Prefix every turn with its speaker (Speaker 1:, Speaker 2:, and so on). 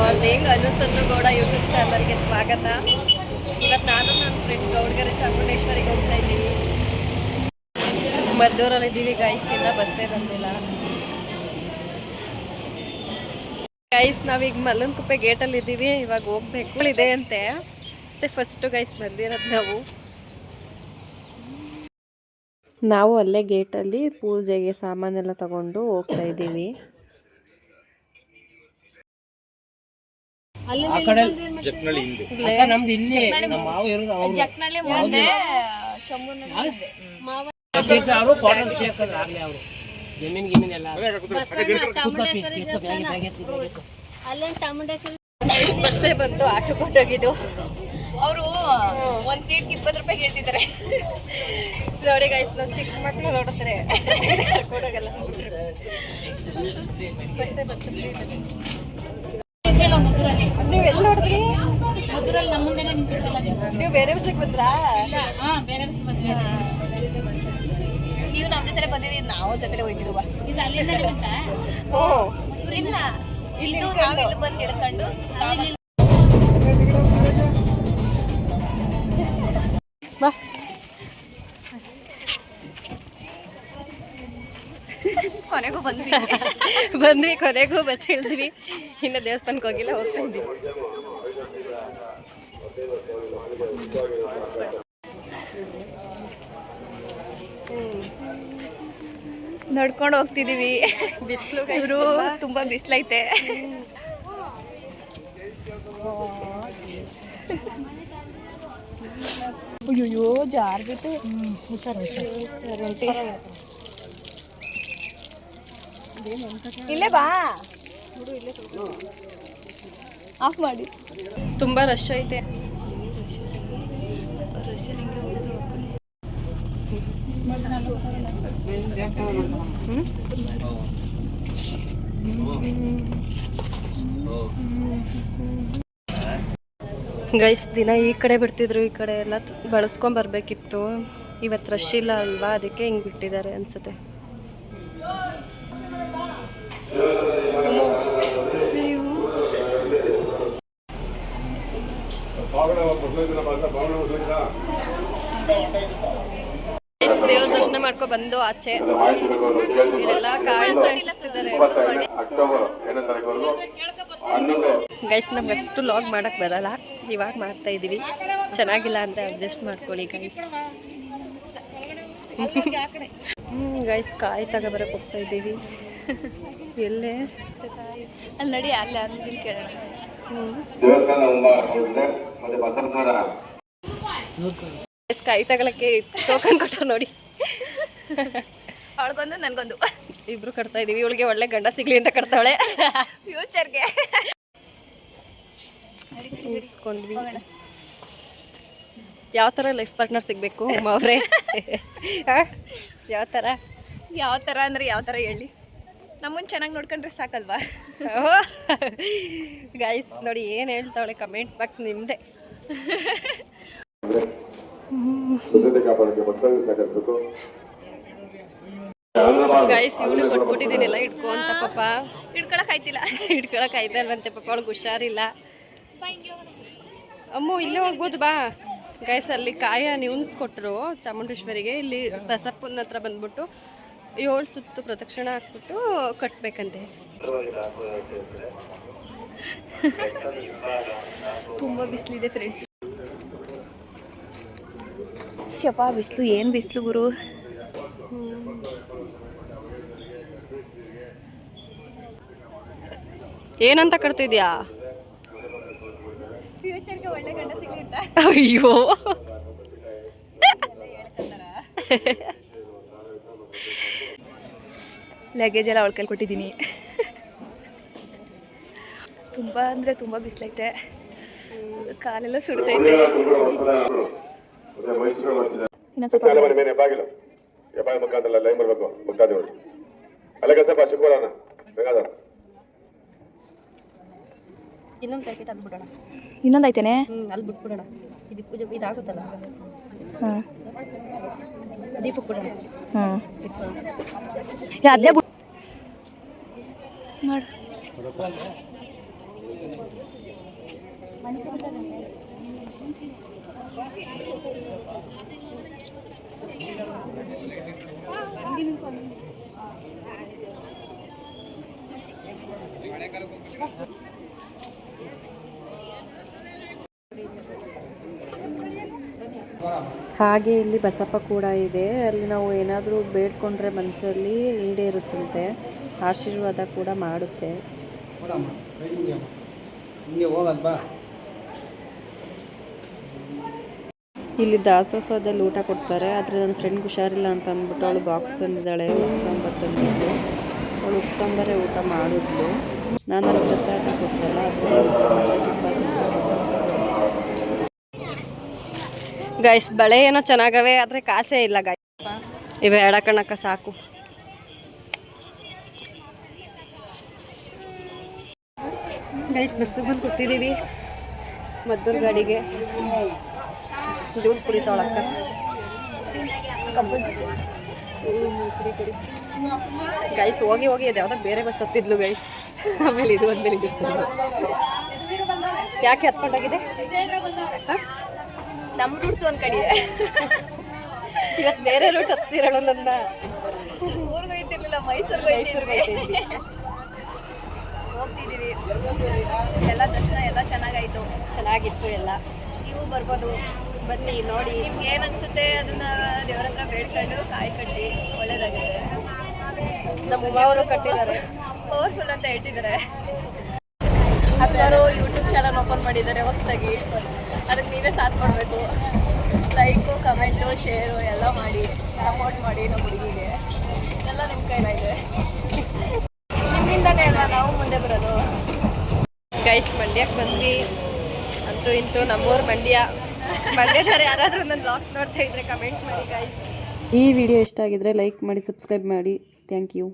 Speaker 1: Morning ಅನುಸನ್ನು Gowda YouTube ಚಾನಲ್ಗೆ ಸ್ವಾಗತ. ಇವತ್ತು ನಾನು ನನ್ನ ಫ್ರೆಂಡ್ ಗೌಡ್ಗರೆ ಚಾಮುಂಡೇಶ್ವರಿಗೆ ಹೋಗ್ತಾ ಇದ್ದೀವಿ ಮದ್ದೂರಲ್ಲಿ ಇದ್ದೀವಿ ಗೈಸ್ ಇಲ್ಲ ಬಸ್ಸೇ ಬಂದಿಲ್ಲ. ಗೈಸ್ ನಾವೀಗ ಮಲ್ಲನಕುಪ್ಪೆ ಗೇಟಲ್ಲಿ ಇದ್ದೀವಿ ಇವಾಗ ಹೋಗ್ಬೇಕು. ಇದೆ ಅಂತೆ. ಮತ್ತೆ ಫಸ್ಟು ಗೈಸ್ ಬಂದಿರೋದು ನಾವು. ನಾವು ಅಲ್ಲೇ ಗೇಟಲ್ಲಿ ಪೂಜೆಗೆ ಸಾಮಾನೆಲ್ಲ ತಗೊಂಡು ಹೋಗ್ತಾ ಇದ್ದೀವಿ
Speaker 2: ಆ ಕಡೆ ಅಕ್ಕ ನಮ್ದು ಇಲ್ಲಿ ನಮ್ಮ ಮಾವ ಇರೋದು ಅವ್ರು. ಬೇಕು ಅವರು ಕ್ವಾರ್ಟರ್ಸ್ ಸೇರ್ತಾರೆ ಆಗ್ಲೇ ಅವರು. ಜಮೀನ್ ಗಿಮೀನ್ ಎಲ್ಲ
Speaker 3: ಅಲ್ಲೊಂದು ಚಾಮುಂಡೇಶ್ವರಿ
Speaker 1: ಬಸ್ಸೇ ಬಂತು ಆಟೋ ಕೊಟ್ಟೋಗಿದ್ದು
Speaker 3: ಅವರು ಒಂದ್ ಸೀಟ್ಗೆ ಇಪ್ಪತ್ತು ರೂಪಾಯಿ ಹೇಳ್ತಿದ್ದಾರೆ.
Speaker 1: ನೋಡಿ ಗೈಸ್ ನಾವು ಚಿಕ್ಕ ಮಕ್ಕಳು ನೋಡಿದ್ರೆ. ಕರ್ಕೊಂಡೋಗಲ್ಲ ಬಸ್ಸೇ ಬಂತು. ನೀವು ಎಲ್ಲಿ ನೋಡಿದ್ರಿ?
Speaker 4: ಮಧುರಲ್ಲಿ ನಮ್ಮ ಮುಂದೆನೆ ನಿಂತಿರ್ತಲ್ಲ
Speaker 1: ನೀವು ಬೇರೆ ಬಂದ್ರಾ?
Speaker 4: ಹಾ ಬೇರೆ ಬಸ್ ಬಂದ್ವಿ.
Speaker 3: ನೀವು ನಮ್ಮ ಜೊತೆ ಬಂದಿದ್ದೀರಿ ನಾವು ಜೊತೆ ಹೋಗಿರುವ
Speaker 4: ಇದು ಅಲ್ಲಿಂದ ಬಂತಾ?
Speaker 1: ಓ
Speaker 3: ಇಲ್ಲ. ಇಲ್ಲಿ ನಾವು ಇಲ್ಲಿ ಬಂದು
Speaker 1: ಬಾ.
Speaker 3: ಕೊನೆಗೂ ಬಂದ್ವಿ.
Speaker 1: ಬಂದ್ವಿ ಕೊನೆಗೂ ಬಸ್ ಇಳಿದ್ವಿ. ಇನ್ನು ದೇವಸ್ಥಾನಕ್ಕೆ ಹೋಗಿಲ್ಲ ಹೋಗ್ತಾ ಇದ್ದೀವಿ.
Speaker 3: ನಡ್ಕೊಂಡು ಹೋಗ್ತಿದೀವಿ
Speaker 1: ಬಿಸಿಲು
Speaker 3: ಇವರು ತುಂಬಾ. ಬಿಸಿಲೈತೆ.
Speaker 1: ಅಯ್ಯೋ ಜಾರ್ ಬಿಟ್ಟು.
Speaker 3: ಇಲ್ಲೇ ಬಾ. ಆಫ್ ಮಾಡಿ.
Speaker 1: ತುಂಬಾ ರಶ್ ಐತೆ. ಗೈಸ್ ದಿನ ಈ ಕಡೆ ಬಿಡ್ತಿದ್ರು ಈ ಕಡೆ ಎಲ್ಲ ಬಳಸ್ಕೊಂಡ್ ಬರ್ಬೇಕಿತ್ತು. ಇವತ್ತು ರಶ್ ಇಲ್ಲ ಅಲ್ವಾ? ಅದಕ್ಕೆ ಹಿಂಗೆ ಬಿಟ್ಟಿದ್ದಾರೆ ಅನ್ಸುತ್ತೆ. ಬಂದು ಆಚೆ ಇಲ್ಲೆಲ್ಲ ಗೈಸ್ ನಮ್ಗೆ ಅಷ್ಟು ಲಾಗ್ ಮಾಡಕ್ ಬರಲ್ಲ. ಇವಾಗ ಮಾಡ್ತಾ ಇದೀವಿ. ಚೆನ್ನಾಗಿಲ್ಲ ಅಂದ್ರೆ ಅಡ್ಜಸ್ಟ್ ಮಾಡ್ಕೊಳ್ಳಿ ಗೈಸ್ ಹ್ಮ್ ಗೈಸ್ ಕಾಯಿ ತಗೊಬರಕ್ ಹೋಗ್ತಾ ಇದ್ದೀವಿ ಎಲ್ಲೇ?
Speaker 3: ಅಲ್ಲಿ ನಡಿ ಅಲ್ಲಿ ಅಲ್ಲಿ ಕೇಳೋಣ.
Speaker 1: ಕಾಯಿ ತಗೊಳಕ್ಕೆ ಟೋಕನ್ ಕೊಟ್ಟು ನೋಡಿ.
Speaker 3: ಅವಳಿಗೊಂದು ನನಗೊಂದು.
Speaker 1: ಇಬ್ರು ಕಟ್ತಾ ಇದೀವಿ. ಇವಳಿಗೆ ಒಳ್ಳೆ ಗಂಡ ಸಿಗ್ಲಿ ಅಂತ ಕಟ್ತಾಳೆ.
Speaker 3: ಫ್ಯೂಚರ್ಗೆ
Speaker 1: ಯಾವ ಥರ ಲೈಫ್ ಪಾರ್ಟ್ನರ್ ಸಿಗಬೇಕು ಅವರೇ? ಯಾವ ಥರ
Speaker 3: ಯಾವ ಥರ ಅಂದ್ರೆ ಯಾವ ಥರ ಹೇಳಿ. ನಮ್ಮನ್ನ ಚೆನ್ನಾಗಿ ನೋಡ್ಕೊಂಡ್ರೆ ಸಾಕಲ್ವಾ?
Speaker 1: ಗೈಸ್ ನೋಡಿ ಏನು ಹೇಳ್ತಾವಳೆ ಕಮೆಂಟ್ ಬಾಕ್ಸ್ ನಿಮ್ಮದೇ
Speaker 5: ಸ್ವಚ್ಛತೆ ಕಾಪಾಡಕ್ಕೆ ಭಕ್ತಾದಿ ಸಹಕರಿಸಬೇಕು
Speaker 1: ಗೈಸ್ ಇವಳು ಕೊಟ್ಬಿಟ್ಟಿದ್ದೀನಿಲ್ಲ ಇಟ್ಕೊ ಅಂತ ಪಾಪ.
Speaker 3: ಹಿಡ್ಕೊಳಕ್ ಆಯ್ತಿಲ್ಲ
Speaker 1: ಹಿಡ್ಕೊಳಕ್ ಆಯ್ತಲ್ವಂತೆ ಪಾಪ ಅವಳಿಗೆ ಹುಷಾರಿಲ್ಲ. ಅಮ್ಮು ಇಲ್ಲೇ ಹೋಗ್ಬೋದು ಬಾ. ಗೈಸ್ ಅಲ್ಲಿ ಕಾಯ ಕೊಟ್ಟರು ಚಾಮುಂಡೇಶ್ವರಿಗೆ. ಇಲ್ಲಿ ಬಸಪ್ಪನ ಹತ್ರ ಬಂದ್ಬಿಟ್ಟು ಏಳು ಸುತ್ತು ಪ್ರದಕ್ಷಿಣ ಹಾಕ್ಬಿಟ್ಟು ಕಟ್ಬೇಕಂತೆ.
Speaker 3: ತುಂಬ ಬಿಸಿಲಿದೆ ಫ್ರೆಂಡ್ಸ್ ಶಪಾ ಬಿಸಿಲು ಏನು ಬಿಸಿಲು ಗುರು?
Speaker 1: ಏನಂತ ಕಟ್ತಿದ್ಯಾ? ಅಯ್ಯೋ.
Speaker 3: ಲಗೇಜ್ ಎಲ್ಲ ಅವಳ ಕೈಲಿ ಕೊಟ್ಟಿದ್ದೀನಿ. ತುಂಬ ಅಂದರೆ ತುಂಬ ಬಿಸಿಲೈತೆ. ಕಾಲೆಲ್ಲ ಸುಡ್ತೈತೆ.
Speaker 5: ಮುಖಾಂತರ ಲೈನ್ ಬರ್ಬೇಕು ಮುಕ್ತಾದೇವರು ಅಲ್ಲ ಶುಕ್ರವಾರ ಗಂಗಾಧರ್
Speaker 1: ಇನ್ನೊಂದು ಪ್ಯಾಕೆಟ್ ಅಲ್ಲಿ ಬಿಡೋಣ.
Speaker 3: ಇನ್ನೊಂದು ಐತೇನೆ
Speaker 1: ಹ್ಞೂ ಅಲ್ಲಿ ಬಿಟ್ಬಿಡೋಣ. ಇದು ಪೂಜೆ ಇದಾಗುತ್ತಲ್ಲ?
Speaker 3: ಹಾಂ.
Speaker 1: ದೀಪಕ್ಕೆ ಬಿಡೋಣ
Speaker 3: ಹಾಂ. ಅದೇ ಮಾಡು.
Speaker 1: ಹಾಗೆ ಇಲ್ಲಿ ಬಸಪ್ಪ ಕೂಡ ಇದೆ. ಅಲ್ಲಿ ನಾವು ಏನಾದರೂ ಬೇಡ್ಕೊಂಡ್ರೆ ಮನಸ್ಸಲ್ಲಿ ಈಡೇರುತ್ತಂತೆ ಆಶೀರ್ವಾದ ಕೂಡ ಮಾಡುತ್ತೆ. ಇಲ್ಲಿ ದಾಸೋಫದಲ್ಲಿ ಊಟ ಕೊಡ್ತಾರೆ. ಆದರೆ ನನ್ನ ಫ್ರೆಂಡ್ಗೆ ಹುಷಾರಿಲ್ಲ ಅಂತ ಅಂದ್ಬಿಟ್ಟು ಅವಳು ಬಾಕ್ಸ್ ತಂದಿದ್ದಾಳೆ. ಉಪ್ಸಾಂಬಾರು ತಂದಿದ್ದು. ಅವಳು ಉಪ್ಪು ಸಾಂಬಾರೇ ಊಟ ಮಾಡಿದ್ಲು. ನಾನು ಪ್ರಸಾದ ಕೊಟ್ಟಲ್ಲ ಅದರಲ್ಲಿ ಊಟ ಮಾಡಿದೆ ಗೈಸ್ ಬಳೆ ಏನೋ ಚೆನ್ನಾಗವೆ, ಆದರೆ ಕಾಸೇ ಇಲ್ಲ ಗೈಸ್ ಇವೆ ಎಡಕಣಕ್ಕ ಸಾಕು. ಗೈಸ್ ಬಸ್ಸಿಗೆ ಬಂದು ಕೂತಿದ್ದೀವಿ ಮದ್ದೂರು ಗಾಡಿಗೆ ಕುಡಿ ಕುಡಿತಾವಳಕ್ಕ ಗೈಸ್ ಹೋಗಿ ಹೋಗಿ ಅದು ಯಾವ್ದಾಗ ಬೇರೆ ಬಸ್ ಹತ್ತಿದ್ಲು ಗೈಸ್ ಆಮೇಲೆ ಇದು ಒಂದ್ಮೇಲೆ ಇದು. ಯಾಕೆ ಹತ್ಕೊಂಡಾಗಿದೆ
Speaker 3: ನಮ್ ರೂಟ್ ಒಂದ್ ಕಡೆ.
Speaker 1: ಇವತ್ತು ಬೇರೆ ರೂಟ್ ಹತ್ತಿರೋಳು ನನ್ನ.
Speaker 3: ಊರ್ಗ್ ಹೋಯ್ತಿರ್ಲಿಲ್ಲ ಮೈಸೂರ್ಗೆ ಹೋಯ್ತಿದ್ವಿ ಹೋಗ್ತಿದೀವಿ. ಎಲ್ಲ ದರ್ಶನ ಎಲ್ಲ ಚೆನ್ನಾಗಾಯ್ತು.
Speaker 1: ಚೆನ್ನಾಗಿತ್ತು ಎಲ್ಲ.
Speaker 3: ನೀವು ಬರ್ಬೋದು.
Speaker 1: ಬನ್ನಿ ನೋಡಿ.
Speaker 3: ನಿಮ್ಗೆ ಏನ್ ಅನ್ಸುತ್ತೆ ಅದನ್ನ ದೇವ್ರ ಹತ್ರ ಬೇಡ್ಕೊಂಡು ಕಾಯಿ ಕಟ್ಟಿ? ಒಳ್ಳೇದಾಗಿದೆ
Speaker 1: ನಮ್ಮ ಅವರು ಕಟ್ಟಿದ್ದಾರೆ.
Speaker 3: ಪವರ್ಫುಲ್ ಅಂತ ಹೇಳ್ತಿದ್ದಾರೆ. ಅಕ್ಕರು ಯೂಟ್ಯೂಬ್ ಚಾನಲ್ ಓಪನ್ ಮಾಡಿದ್ದಾರೆ ಹೊಸದಾಗಿ. ಅದಕ್ಕೆ ನೀವೇ ಸಾಥ್ ಮಾಡಬೇಕು ಲೈಕು ಕಮೆಂಟು ಶೇರು ಎಲ್ಲ ಮಾಡಿ ಸಪೋರ್ಟ್ ಮಾಡಿ ನಮ್ಮ ಹುಡುಗಿಗೆ. ಎಲ್ಲ ನಿಮ್ಮ ಕೈಲಾಗಿದೆ ನಿಮ್ಮಿಂದನೇ ಅಲ್ವಾ ನಾವು ಮುಂದೆ ಬರೋದು?
Speaker 1: ಗೈಸ್ ಮಂಡ್ಯಕ್ಕೆ ಬಂದ್ವಿ. ಅಂತೂ ಇಂತೂ ನಮ್ಮೂರು ಮಂಡ್ಯ. ಮಂಡ್ಯದವ್ರು ಯಾರಾದರೂ ನನ್ನ ಬ್ಲಾಗ್ಸ್ ನೋಡ್ತಾ ಇದ್ರೆ ಕಮೆಂಟ್ ಮಾಡಿ ಗೈಸ್ ಈ ವಿಡಿಯೋ ಇಷ್ಟ ಆಗಿದ್ರೆ ಲೈಕ್ ಮಾಡಿ ಸಬ್ಸ್ಕ್ರೈಬ್ ಮಾಡಿ. Thank you